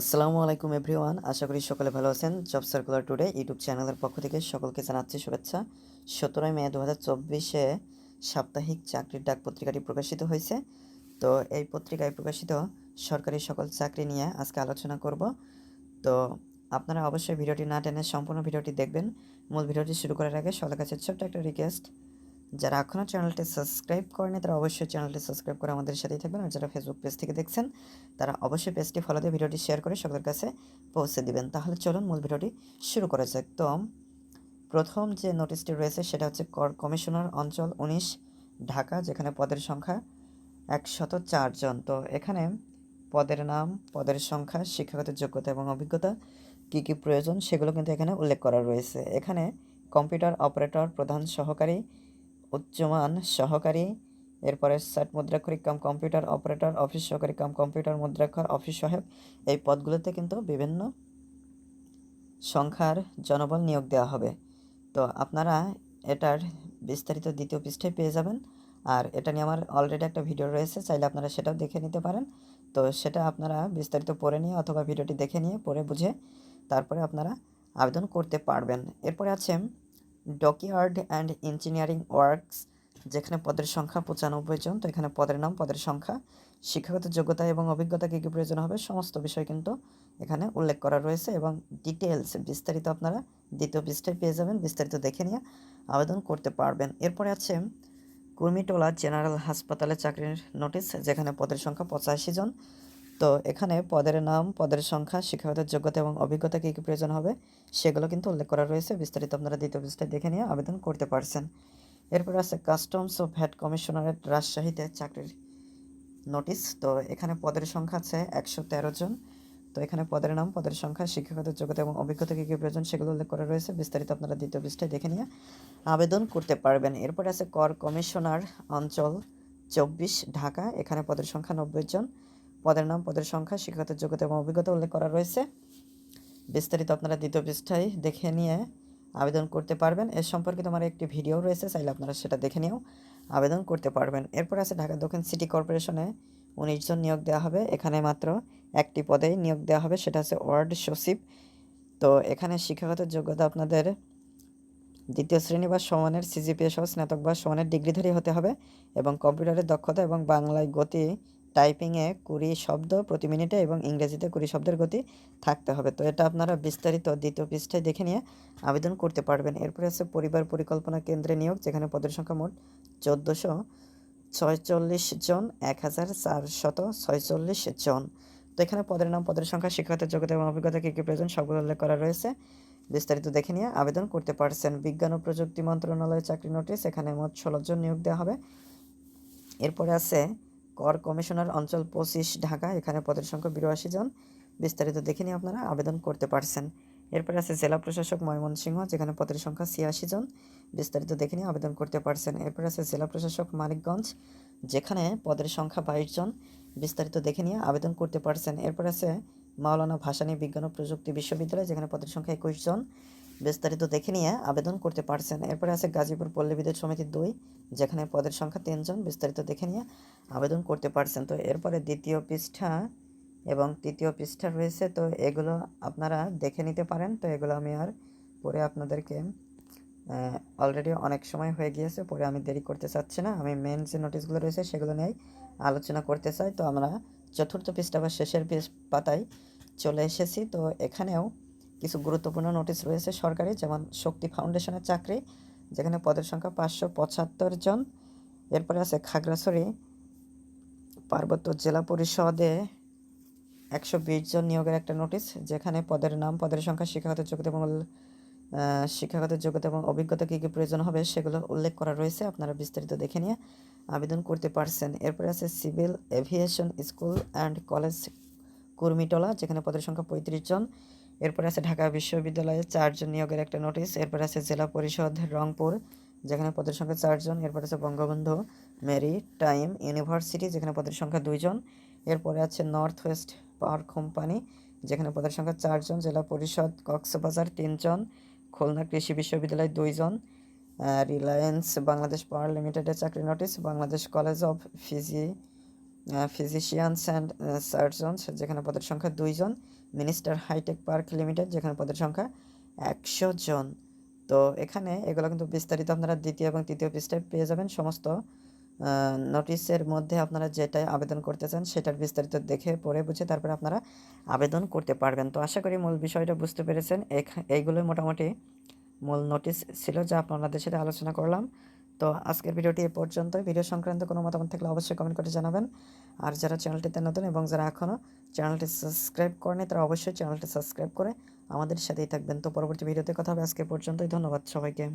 আসসালামু আলাইকুম এভরিওয়ান, আশা করি সকলে ভালো আছেন। জব সার্কুলার টুডে ইউটিউব চ্যানেলের পক্ষ থেকে সকলকে জানাচ্ছি শুভেচ্ছা। সতেরোই মে দু হাজার চব্বিশে সাপ্তাহিক চাকরির ডাক পত্রিকাটি প্রকাশিত হয়েছে। তো এই পত্রিকায় প্রকাশিত সরকারি সকল চাকরি নিয়ে আজকে আলোচনা করব। তো আপনারা অবশ্যই ভিডিওটি না টেনে সম্পূর্ণ ভিডিওটি দেখবেন। মূল ভিডিওটি শুরু করার আগে সবার কাছে ছোট্ট একটা রিকোয়েস্ট যারা এখনও চ্যানেলটি সাবস্ক্রাইব করেনি তারা অবশ্যই চ্যানেলটি সাবস্ক্রাইব করে আমাদের সাথেই থাকবেন। আর যারা ফেসবুক পেজ থেকে দেখছেন, তারা অবশ্যই পেজটি ফলো দিয়ে ভিডিওটি শেয়ার করে সকলের কাছে পৌঁছে দিবেন। তাহলে চলুন মূল ভিডিওটি শুরু করা যাক। তো, প্রথম যে নোটিশটি রয়েছে, সেটা হচ্ছে কর কমিশনার অঞ্চল উনিশ, ঢাকা, যেখানে পদের সংখ্যা একশত চারজন তো, এখানে পদের নাম, পদের সংখ্যা, শিক্ষাগত যোগ্যতা এবং অভিজ্ঞতা কী কী প্রয়োজন, সেগুলো কিন্তু এখানে উল্লেখ করা রয়েছে। এখানে কম্পিউটার অপারেটর প্রধান সহকারী উচ্চমান সহকারী, এরপরে সাট মুদ্রাক্ষরিক কাম কম্পিউটার অপারেটর, অফিস সহকারী কাম কম্পিউটার মুদ্রাক্ষর, অফিস সহায়ক। এই পদগুলোতে কিন্তু বিভিন্ন সংখ্যার জনবল নিয়োগ দেওয়া হবে। তো আপনারা এটার বিস্তারিত দ্বিতীয় পৃষ্ঠায় পেয়ে যাবেন। আর এটা নিয়ে আমার অলরেডি একটা ভিডিও রয়েছে, চাইলে আপনারা সেটাও দেখে নিতে পারেন। তো সেটা আপনারা বিস্তারিত পড়ে নিয়ে অথবা ভিডিওটি দেখে নিয়ে পড়ে বুঝে তারপরে আপনারা আবেদন করতে পারবেন। এরপরে আছে ডকইয়ার্ড অ্যান্ড ইঞ্জিনিয়ারিং ওয়ার্কস যেখানে পদের সংখ্যা পঁচানব্বই জন, তো এখানে পদের নাম, পদের সংখ্যা, শিক্ষাগত যোগ্যতা এবং অভিজ্ঞতা কী কী প্রয়োজন হবে, সমস্ত বিষয় কিন্তু এখানে উল্লেখ করা রয়েছে এবং ডিটেলস বিস্তারিত আপনারা দ্বিতীয় পৃষ্ঠায় পেয়ে যাবেন, বিস্তারিত দেখে নিয়ে আবেদন করতে পারবেন। এরপরে আছে কুর্মিটোলা জেনারেল হাসপাতালে চাকরির নোটিশ, যেখানে পদের সংখ্যা পঁচাশি জন তো এখানে পদের নাম, পদের সংখ্যা শিক্ষাগত যোগ্যতা এবং অভিজ্ঞতা কী কী প্রয়োজন হবে সেগুলো কিন্তু উল্লেখ করা রয়েছে। বিস্তারিত আপনারা দ্বিতীয় পৃষ্ঠায় দেখে নিয়ে আবেদন করতে পারছেন। এরপর আছে কাস্টমস ও ভ্যাট কমিশনারেট রাজশাহীতে চাকরির নোটিশ তো এখানে পদের সংখ্যা আছে একশো তেরো জন। তো এখানে পদের নাম, পদের সংখ্যা শিক্ষাগত যোগ্যতা এবং অভিজ্ঞতা কী কী প্রয়োজন সেগুলো উল্লেখ করা রয়েছে। বিস্তারিত আপনারা দ্বিতীয় পৃষ্ঠায় দেখে নিয়ে আবেদন করতে পারবেন। এরপর আছে কর কমিশনার অঞ্চল চব্বিশ, ঢাকা। এখানে পদের সংখ্যা নব্বই জন। পদের নাম, পদের সংখ্যা, শিক্ষাগত যোগ্যতা এবং অভিজ্ঞতা উল্লেখ করা রয়েছে। বিস্তারিত আপনারা দ্বিতীয় পৃষ্ঠায় দেখে নিয়ে আবেদন করতে পারবেন। এর সম্পর্কিত আমার একটি ভিডিও রয়েছে, চাইলে আপনারা সেটা দেখে নিয়েও আবেদন করতে পারবেন। এরপর আছে ঢাকা দক্ষিণ সিটি কর্পোরেশনে উনিশ জন নিয়োগ দেওয়া হবে। এখানে মাত্র একটি পদেই নিয়োগ দেওয়া হবে, সেটা হচ্ছে ওয়ার্ড সচিব। তো এখানে শিক্ষাগত যোগ্যতা আপনাদের দ্বিতীয় শ্রেণি বা সমানের সিজিপিএ সহ স্নাতক বা সমানের ডিগ্রিধারী হতে হবে এবং কম্পিউটারের দক্ষতা এবং বাংলায় গতি টাইপিংয়ে কুড়ি শব্দ প্রতি মিনিটে এবং ইংরেজিতে কুড়ি শব্দের গতি থাকতে হবে। তো এটা আপনারা বিস্তারিত দ্বিতীয় পৃষ্ঠায় দেখে নিয়ে আবেদন করতে পারবেন। এরপরে আছে পরিবার পরিকল্পনা কেন্দ্রে নিয়োগ, যেখানে পদের সংখ্যা মোট চোদ্দোশো ছয়চল্লিশ জন, এক হাজার চারশত ছয়চল্লিশ জন। তো এখানে পদের নাম, পদের সংখ্যা, শিক্ষাগত যোগ্যতা এবং অভিজ্ঞতা কী কী প্রয়োজন সবগুলো উল্লেখ করা রয়েছে। বিস্তারিত দেখে নিয়ে আবেদন করতে পারছেন। বিজ্ঞান ও প্রযুক্তি মন্ত্রণালয়ের চাকরি নোটিশ, এখানে মোট ষোলো জন নিয়োগ দেওয়া হবে। এরপরে আছে কর কমিশনার অঞ্চল পঁচিশ ঢাকা, এখানে পদের সংখ্যা বিরাশি জন। বিস্তারিত দেখে নিয়ে আপনারা আবেদন করতে পারছেন। এরপরে আছে জেলা প্রশাসক ময়মনসিংহ, যেখানে পদের সংখ্যা ছিয়াশি জন। বিস্তারিত দেখে নিয়ে আবেদন করতে পারছেন। এরপর আছে জেলা প্রশাসক মানিকগঞ্জ, যেখানে পদের সংখ্যা বাইশ জন। বিস্তারিত দেখে নিয়ে আবেদন করতে পারছেন। এরপর আছে মাওলানা ভাসানী বিজ্ঞান ও প্রযুক্তি বিশ্ববিদ্যালয়, যেখানে পদের সংখ্যা একুশ জন। বিস্তারিত দেখে নিয়ে আবেদন করতে পারছেন। এরপরে আছে গাজীপুর পল্লী বিদ্যুৎ সমিতি দুই, যেখানে পদের সংখ্যা তিনজন। বিস্তারিত দেখে নিয়ে আবেদন করতে পারছেন। তো এরপরে দ্বিতীয় পৃষ্ঠা এবং তৃতীয় পৃষ্ঠা রয়েছে। তো এগুলো আপনারা দেখে নিতে পারেন। তো এগুলো আমি আর পরে আপনাদেরকে অলরেডি অনেক সময় হয়ে গিয়েছে, পরে আমি দেরি করতে চাচ্ছি না। আমি মেন যে নোটিশগুলো রয়েছে, সেগুলো নিয়েই আলোচনা করতে চাই। তো আমরা চতুর্থ পৃষ্ঠা বা শেষের পৃষ্ঠ পাতায় চলে এসেছি। তো এখানেও কিছু গুরুত্বপূর্ণ নোটিশ রয়েছে সরকারি, যেমন শক্তি ফাউন্ডেশনের চাকরি, যেখানে পদের সংখ্যা পাঁচশো পঁচাত্তর জন। এরপরে আছে খাগড়াছড়ি, পার্বত্য জেলা পরিষদে একশো বিশ জন নিয়োগের একটা নোটিশ, যেখানে পদের নাম, পদের সংখ্যা, শিক্ষাগত যোগ্যতা এবং শিক্ষাগত যোগ্যতা এবং অভিজ্ঞতা কী কী প্রয়োজন হবে সেগুলো উল্লেখ করা রয়েছে, আপনারা বিস্তারিত দেখে নিয়ে আবেদন করতে পারছেন। এরপরে আছে civil aviation school and college Kurmitola, যেখানে পদের সংখ্যা পঁয়ত্রিশ জন। এরপরে আছে ঢাকা বিশ্ববিদ্যালয়ে চারজন নিয়োগের একটা নোটিশ, এরপর আছে জেলা পরিষদ রংপুর, যেখানে পদের সংখ্যা চারজন, এরপর আছে বঙ্গবন্ধু, মেরি, টাইম, ইউনিভার্সিটি, যেখানে পদের সংখ্যা দুইজন, এরপরে আছে নর্থ ওয়েস্ট পাওয়ার কোম্পানি, যেখানে পদের সংখ্যা চারজন, জেলা পরিষদ কক্সবাজার তিনজন, খুলনা কৃষি বিশ্ববিদ্যালয় দুইজন রিলায়েন্স বাংলাদেশ পাওয়ার লিমিটেডের চাকরি নোটিশ, বাংলাদেশ কলেজ অফ ফিজি ফিজিশিয়ানস অ্যান্ড সার্জনস যেখানে পদের সংখ্যা দুইজন মিনিস্টার হাইটেক পার্ক লিমিটেড যেখানে পদের সংখ্যা একশো জন। তো এখানে এগুলো কিন্তু বিস্তারিত আপনারা দ্বিতীয় এবং তৃতীয় পৃষ্ঠায় পেয়ে যাবেন। সমস্ত নোটিশের মধ্যে আপনারা যেটাই আবেদন করতে চান সেটার বিস্তারিত দেখে পড়ে বুঝে তারপরে আপনারা আবেদন করতে পারবেন। তো আশা করি মূল বিষয়টা বুঝতে পেরেছেন। এইগুলোই মোটামুটি মূল নোটিশ ছিল যা আপনাদের সাথে আলোচনা করলাম। তো আজকের ভিডিওটি এ পর্যন্ত ভিডিও সংক্রান্ত কোনো মতামত থাকলে অবশ্যই কমেন্ট করে জানাবেন। আর যারা চ্যানেলটিতে নতুন এবং যারা এখনও চ্যানেলটি সাবস্ক্রাইব করেনি তারা অবশ্যই চ্যানেলটি সাবস্ক্রাইব করে আমাদের সাথেই থাকবেন। তো পরবর্তী ভিডিওতে কথা হবে আজকে পর্যন্তই। ধন্যবাদ সবাইকে।